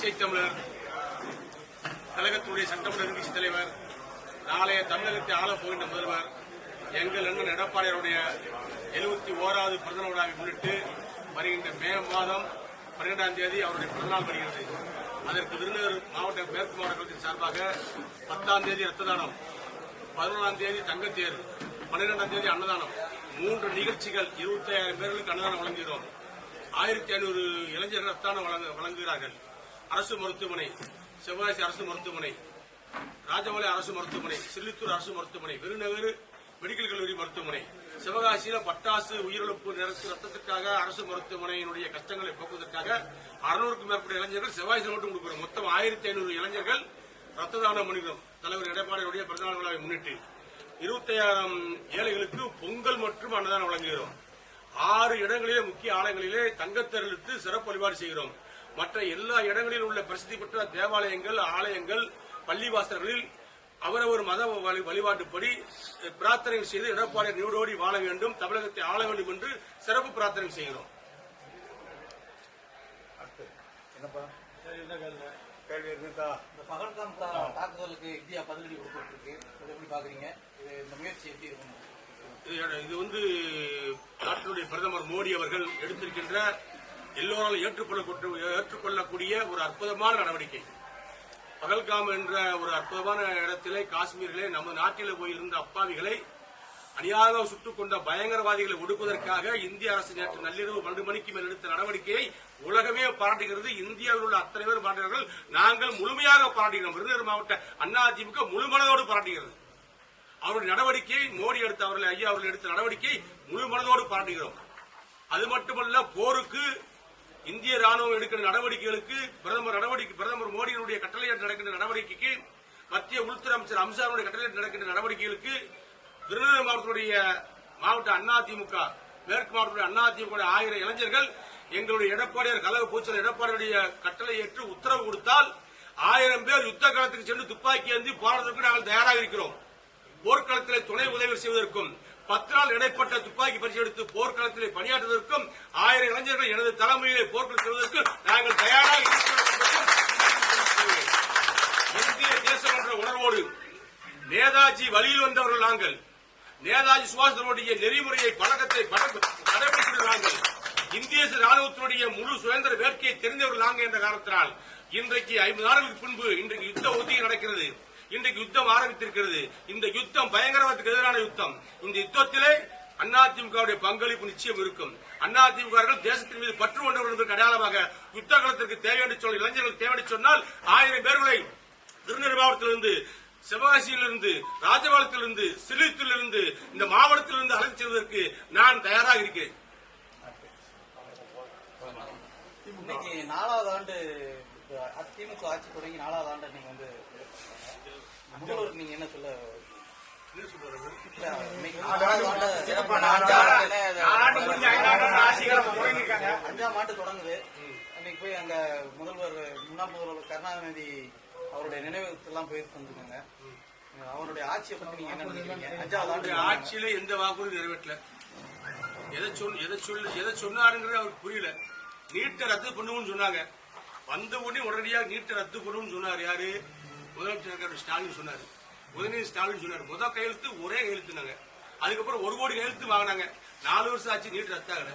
பச்சை தமிழர் கழகத்துடைய சட்டமன்ற எதிர்க்கட்சி தலைவர் நாளைய தமிழகத்தை ஆள போகின்ற முதல்வர் எங்கள் அண்ணன் எடப்பாடியாருடைய எழுபத்தி ஓராவது பிறந்த விழாவை முன்னிட்டு வருகின்ற மே மாதம் பன்னிரெண்டாம் தேதி அவருடைய பிறந்தநாள் வருகிறது. அதற்கு விருதுநகர் மாவட்ட மேற்கு மாவட்டத்தின் சார்பாக பத்தாம் தேதி ரத்த தானம் பதினொன்றாம் தேதி தங்கத்தேர் பன்னிரெண்டாம் தேதி அன்னதானம். மூன்று நிகழ்ச்சிகள் இருபத்தி ஐயாயிரம் பேர்களுக்கு அன்னதானம் வழங்குகிறோம். ஆயிரத்தி ஐநூறு இளைஞர்கள் ரத்தானம் வழங்க- வழங்குகிறார்கள். அரசு மருத்துவமனை செவ்வாய்சி அரசு மருத்துவமனை ராஜமலை அரசு மருத்துவமனை சில்லித்தூர் அரசு மருத்துவமனை விருநகர் மெடிக்கல் கல்லூரி மருத்துவமனை சிவகாசியில பட்டாசு உயிரிழப்பு நிறத்து ரத்தத்திற்காக அரசு மருத்துவமனையினுடைய கஷ்டங்களை போக்குவதற்காக அறுநூறுக்கும் மேற்பட்ட இளைஞர்கள் சிவகாசியில் மட்டும் கொடுக்கிறோம் மொத்தம் ஆயிரத்தி ஐநூறு இளைஞர்கள் ரத்த தானம் பண்ணிக்கிறோம் தலைவர் எடப்பாடியுடைய பிறந்தநாள் விழாவை முன்னிட்டு இருபத்தையாயிரம் ஏழைகளுக்கு பொங்கல் மற்றும் அன்னதானம் வழங்குகிறோம். ஆறு இடங்களிலே முக்கிய ஆலயங்களிலே தங்கத்தெருளுக்கு சிறப்பு வழிபாடு செய்கிறோம். மற்ற எல்லா இடங்களிலும் உள்ள பிரசித்தி பெற்ற தேவாலயங்கள் ஆலயங்கள் பள்ளிவாசல்களில் அவரவர் மத வழி- வழிபாட்டுப்படி பிரார்த்தனை செய்து எடப்பாடி நீடோடி வாழ வேண்டும். தமிழகத்தை ஆள வேண்டும் என்று சிறப்பு பிரார்த்தனை செய்கிறோம். என்னப்பா? கேள்வி இருக்குதா இந்த பகல்காம் தா- தாக்குதலுக்கு இந்தியா பதிலடி கொடுத்துருக்கு. இதை எப்படி பாக்குறீங்க? இது இந்த முயற்சி எப்படி இருக்கும்? இது- இது வந்து நாட்டினுடைய பிரதமர் மோடி அவர்கள் எடுத்திருக்கின்ற எல்லோராலும் ஏற்றுக்கொள்ளக்கூடிய ஏற்றுக்கொள்ளக்கூடிய ஒரு அற்புதமான நடவடிக்கை. பகல்காம் என்ற ஒரு அற்புதமான இடத்திலே காஷ்மீரிலே நம்ம நாட்டிலே போயிருந்த அப்பாவிகளை அநியாயம் சுட்டுக் கொண்ட பயங்கரவாதிகளை ஒடுக்குவதற்காக இந்திய அரசு நேற்று நள்ளிரவு பன்னெண்டு மணிக்கு மேல் எடுத்த நடவடிக்கையை உலகமே பாராட்டுகிறது. இந்தியாவில் உள்ள அத்தனை பேர் பாராட்டுகிறார்கள். நாங்கள் முழுமையாக பாராட்டுகிறோம். விருதுநகர் மாவட்ட அதிமுக முழுமனதோடு பாராட்டுகிறது. அவருடைய நடவடிக்கையை மோடி எடுத்த அவர்கள் ஐயா அவர்கள் எடுத்த நடவடிக்கை முழு மனதோடு பாராட்டுகிறோம். அது மட்டுமல்ல போருக்கு இந்திய ராணுவம் எடுக்கிற நடவடிக்கைகளுக்கு பிரதமர் நடவடிக்கை பிரதமர் மோடியினுடைய கட்டளையிட்டு நடக்கின்ற நடவடிக்கைக்கு மத்திய உள்துறை அமைச்சர் அம்சாருடைய கட்டளையிட்டு நடக்கின்ற நடவடிக்கைகளுக்கு விருதுநகர் மாவட்டத்துடைய மாவட்ட அதிமுக மேற்கு மாவட்டத்துடைய அதிமுக ஆயிரம் இளைஞர்கள் எங்களுடைய எடப்பாடியார் கலவு பூச்சல் எடப்பாடியுடைய கட்டளை ஏற்று உத்தரவு கொடுத்தால் ஆயிரம் பேர் யுத்த காலத்துக்கு சென்று துப்பாக்கி ஏந்தி போராட்டத்திற்கு நாங்கள் தயாராக இருக்கிறோம். போர்க்களத்தில் துணை உதவி செய்வதற்கும் பத்து நாள் இடைப்பட்ட துப்பாக்கி பரிசு எடுத்து போர்க்களத்திலே பணியாற்றுவதற்கும் ஆயிரம் இளைஞர்கள் எனது தலைமையிலே போர்க்களம் செய்வதற்கு நாங்கள் தயாராக இந்திய தேசம் என்ற உணர்வோடு நேதாஜி வழியில் வந்தவர்கள் நாங்கள். நேதாஜி சுபாஷனுடைய நெறிமுறையை பழக்கத்தை கடைபிடிக்கிற நாங்கள். இந்திய ராணுவத்தினுடைய முழு சுதந்திர வேட்கையை தெரிந்தவர்கள் நாங்கள் என்ற காரணத்தினால் இன்றைக்கு ஐம்பது நாடுகளுக்கு பின்பு இன்றைக்கு யுத்த ஒத்திகை நடக்கிறது. இன்றைக்கு யுத்தம் ஆரம்பித்திருக்கிறது. இந்த யுத்தம் பயங்கரவாதத்துக்கு எதிரான யுத்தம். இந்த யுத்தத்திலே அதிமுகவுடைய பங்களிப்பு நிச்சயம் இருக்கும். அதிமுகர்கள் தேசத்தின் மீது பற்று கொண்டவர்கள் என்பதற்கு அடையாளமாக யுத்த காலத்திற்கு தேவையான சொன்ன இளைஞர்கள் தேவையான சொன்னால் ஆயிரம் பேர்களை திருநெல்வேலி மாவட்டத்திலிருந்து சிவகாசியிலிருந்து ராஜபாளத்திலிருந்து சிலித்திலிருந்து இந்த மாவட்டத்திலிருந்து அழைத்து செல்வதற்கு நான் தயாராக இருக்கிறேன். இன்னைக்கு நாலாவது ஆண்டு இப்ப திமுக ஆட்சி தொடங்கி நாலாவது ஆண்டு நீங்க வந்து முதல்வருக்கு நீங்க என்ன சொல்ல அஞ்சாம் ஆண்டு தொடங்குது. அன்னைக்கு போய் அங்க முதல்வர் முன்னாள் முதல்வர் கருணாநிதி அவருடைய நினைவுக்கெல்லாம் போயிட்டு வந்துருக்காங்க. அவருடைய ஆட்சியை பத்தி நீங்க என்ன நினைக்கிறீங்க? அஞ்சாவது ஆண்டு ஆட்சியில எந்த வாக்குறுதி நிறைவேற்றல. எதை சொல் எதை சொல்லு எதை சொன்னாருங்கிறது அவருக்கு புரியல. நீட்டை ரத்து பண்ணுவோம்னு சொன்னாங்க. வந்த உடனே உடனடியாக நீட்டை ரத்து பண்ணும் சொன்னார் யாரு? முதலமைச்சர் ஸ்டாலின் சொன்னாரு. உதயநிதி ஸ்டாலின் சொன்னார். முத கையெழுத்து ஒரே கையெழுத்துனாங்க. அதுக்கப்புறம் ஒரு கோடி கையெழுத்து வாங்கினாங்க. நாலு வருஷம் ஆச்சு நீட் ரத்தாகல